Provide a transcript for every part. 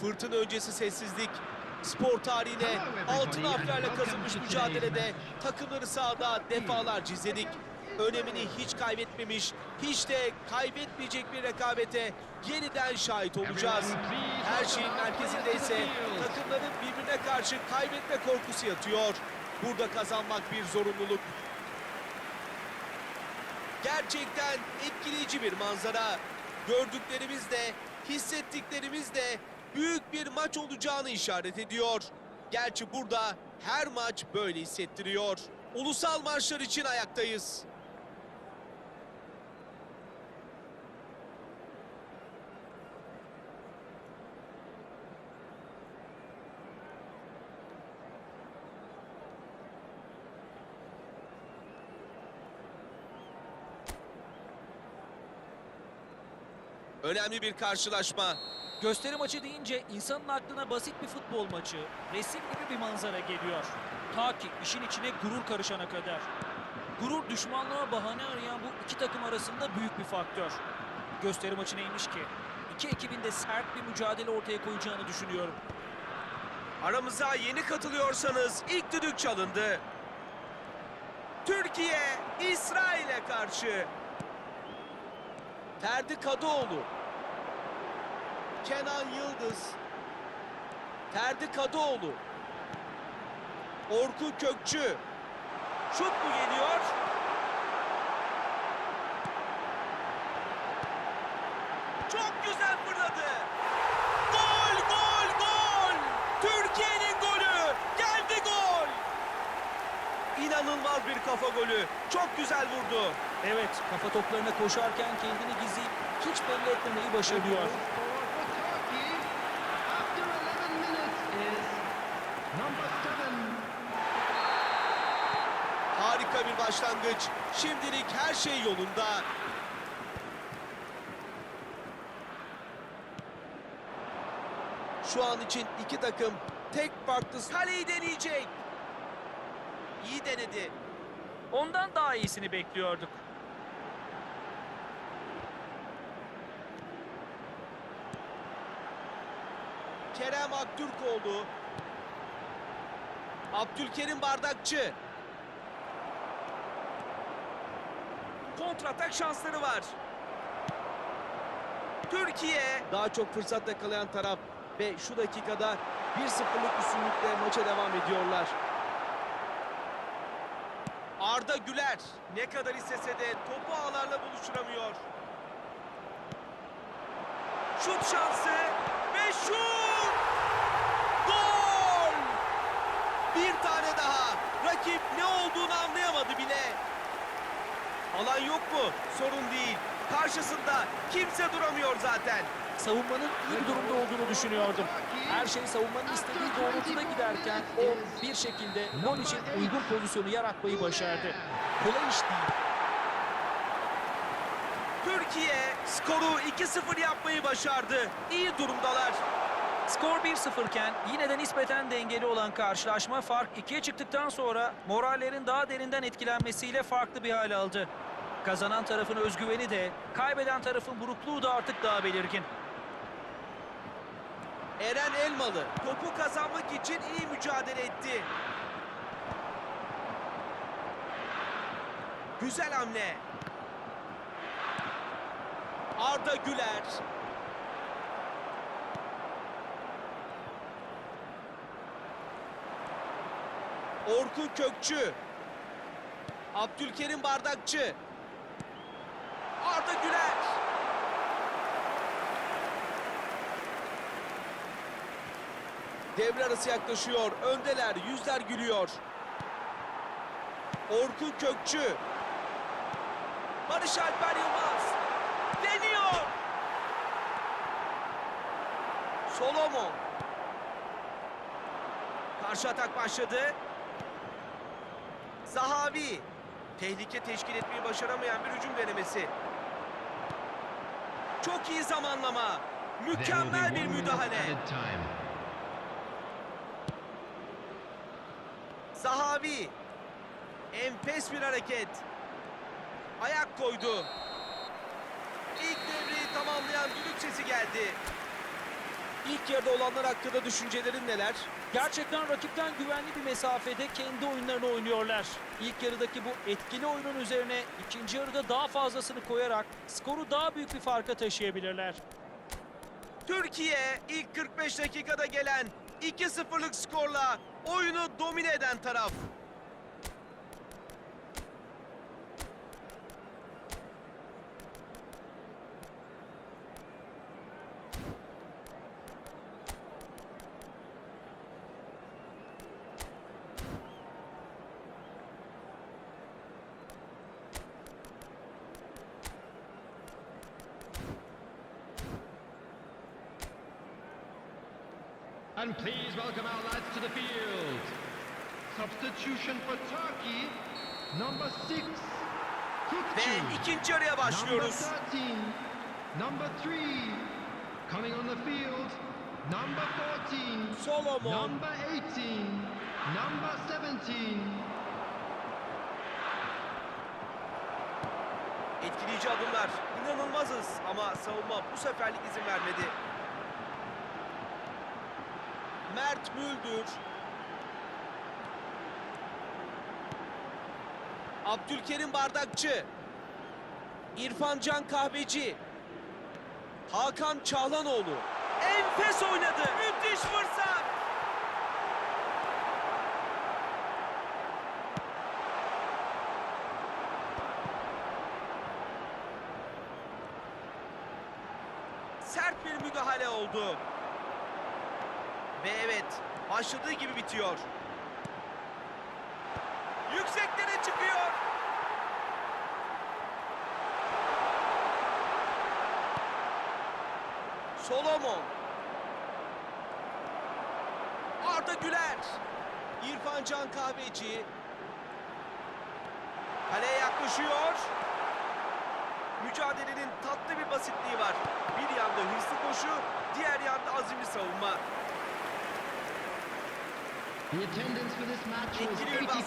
Fırtına öncesi sessizlik. Spor tarihine altın harflerle kazınmış mücadelede takımları sahada defalarca izledik. Önemini hiç kaybetmemiş, hiç de kaybetmeyecek bir rekabete yeniden şahit olacağız. Her şeyin merkezinde ise takımların birbirine karşı kaybetme korkusu yatıyor. Burada kazanmak bir zorunluluk. Gerçekten etkileyici bir manzara. Gördüklerimiz de, hissettiklerimiz de büyük bir maç olacağını işaret ediyor. Gerçi burada her maç böyle hissettiriyor. Ulusal maçlar için ayaktayız. Önemli bir karşılaşma. Gösteri maçı deyince insanın aklına basit bir futbol maçı, resim gibi bir manzara geliyor. Ta ki işin içine gurur karışana kadar. Gurur düşmanlığa bahane arayan bu iki takım arasında büyük bir faktör. Gösteri maçı neymiş ki? İki ekibin de sert bir mücadele ortaya koyacağını düşünüyorum. Aramıza yeni katılıyorsanız ilk düdük çalındı. Türkiye İsrail'e karşı. Ferdi Kadıoğlu. Kenan Yıldız. Ferdi Kadıoğlu. Orkun Kökçü. Şut mu geliyor? Çok güzel fırladı. Gol, gol, gol! Türkiye'nin golü! Geldi gol! İnanılmaz bir kafa golü. Çok güzel vurdu. Evet, kafa toplarına koşarken kendini gizleyip hiç belli etmemeyi başarıyor. Başlangıç. Şimdilik her şey yolunda. Şu an için iki takım tek farklı kaleyi deneyecek. İyi denedi. Ondan daha iyisini bekliyorduk. Kerem Aktürkoğlu. Abdülkerim Bardakçı. Kontratak şansları var. Türkiye daha çok fırsat yakalayan taraf ve şu dakikada 1-0'lık üstünlükle maça devam ediyorlar. Arda Güler ne kadar istese de topu ağlarla buluşturamıyor. Şut şansı ve şut! Gol! Bir tane daha. Rakip ne olduğunu anlayamadı bile. Alan yok mu? Sorun değil. Karşısında kimse duramıyor zaten. Savunmanın iyi bir durumda olduğunu düşünüyordum. Her şey savunmanın istediği doğrultuda giderken o bir şekilde gol için uygun pozisyonu yaratmayı başardı. Kolay iş değil. Türkiye skoru 2-0 yapmayı başardı. İyi durumdalar. Skor 1-0 iken yine de nispeten dengeli olan karşılaşma fark 2'ye çıktıktan sonra morallerin daha derinden etkilenmesiyle farklı bir hal aldı. Kazanan tarafın özgüveni de, kaybeden tarafın burukluğu da artık daha belirgin. Eren Elmalı topu kazanmak için iyi mücadele etti. Güzel hamle. Arda Güler. Orkun Kökçü. Abdülkerim Bardakçı. Arda Güler. Devre arası yaklaşıyor. Öndeler. Yüzler gülüyor. Orkun Kökçü. Barış Alper Yılmaz. Deniyor. Solomon. Karşı atak başladı. Zahavi. Tehlike teşkil etmeyi başaramayan bir hücum denemesi. Çok iyi zamanlama. Mükemmel bir müdahale. Zahavi. Enfes bir hareket. Ayak koydu. İlk devreyi tamamlayan düdük sesi geldi. İlk yarıda olanlar hakkında düşüncelerin neler? Gerçekten rakipten güvenli bir mesafede kendi oyunlarını oynuyorlar. İlk yarıdaki bu etkili oyunun üzerine ikinci yarıda daha fazlasını koyarak skoru daha büyük bir farka taşıyabilirler. Türkiye ilk 45 dakikada gelen 2-0'lık skorla oyunu domine eden taraf. And please welcome our lads to the field. Substitution for Turkey, number six, Ve ikinci yarıya Number başlıyoruz. 13, number three, coming on the field, number 14, Solomon. number 18, number 17. Etkileyici adımlar. İnanılmazız ama savunma bu seferlik izin vermedi. Mert Müldür. Abdülkerim Bardakçı. İrfan Can Kahveci. Hakan Çağlanoğlu. Enfes oynadı. Müthiş fırsat. Sert bir müdahale oldu. Ve evet, başladığı gibi bitiyor. Yükseklere çıkıyor. Solomon. Arda Güler. İrfan Can Kahveci. Kaleye yaklaşıyor. Mücadelenin tatlı bir basitliği var. Bir yanda hırslı koşu, diğer yanda azimli savunma. Etkili bir baskı,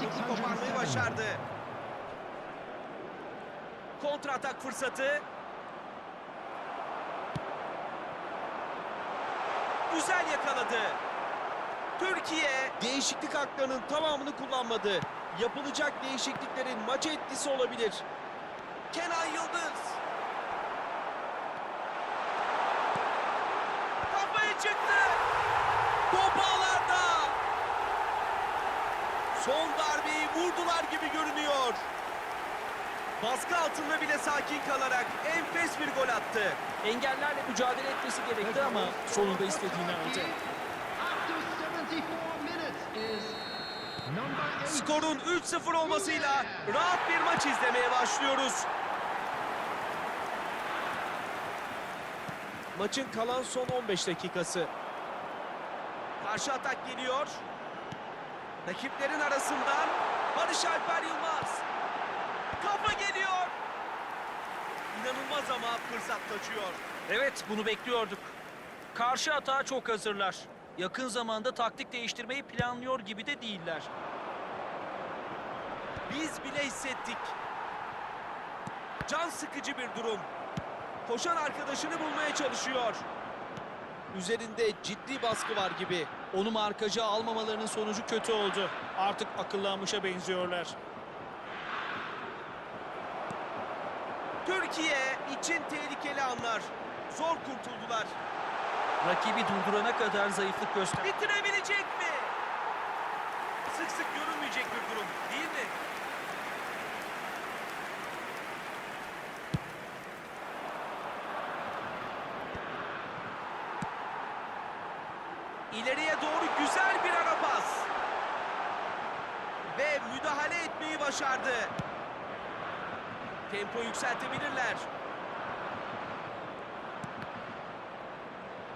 topu koparmayı 80,607. başardı. Kontra atak fırsatı. Güzel yakaladı. Türkiye değişiklik haklarının tamamını kullanmadı. Yapılacak değişikliklerin maça etkisi olabilir. Kenan Yıldız. Kafayı çıktı. Son darbeyi vurdular gibi görünüyor. Baskı altında bile sakin kalarak enfes bir gol attı. Engellerle mücadele etmesi gerekti ama sonunda istediğini aldı. After 74 minutes is number 8. Skorun 3-0 olmasıyla rahat bir maç izlemeye başlıyoruz. Maçın kalan son 15 dakikası. Karşı atak geliyor. Rakiplerin arasından Barış Alper Yılmaz. Kafa geliyor. İnanılmaz ama fırsat kaçıyor. Evet bunu bekliyorduk. Karşı atağa çok hazırlar. Yakın zamanda taktik değiştirmeyi planlıyor gibi de değiller. Biz bile hissettik. Can sıkıcı bir durum. Koşan arkadaşını bulmaya çalışıyor. Üzerinde ciddi baskı var gibi. Onu markacı almamalarının sonucu kötü oldu. Artık akıllanmışa benziyorlar. Türkiye için tehlikeli anlar. Zor kurtuldular. Rakibi durdurana kadar zayıflık göster. Bitirebilecek mi? Sık sık görünmeyecek bir durum değil mi? İleriye doğru güzel bir ara pas. Ve müdahale etmeyi başardı. Tempo yükseltebilirler.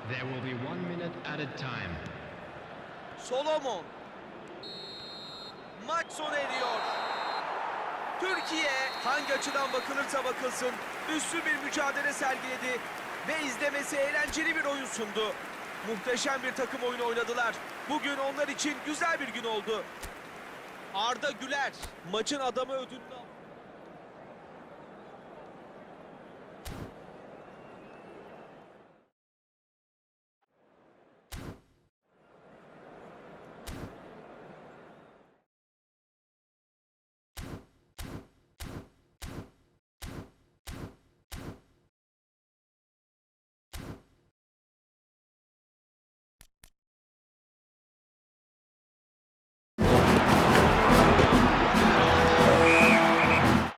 There will be one minute added time. Solomon. Maç sona eriyor. Türkiye hangi açıdan bakılırsa bakılsın üstün bir mücadele sergiledi ve izlemesi eğlenceli bir oyun sundu. Muhteşem bir takım oyunu oynadılar. Bugün onlar için güzel bir gün oldu. Arda Güler maçın adamı ödülünü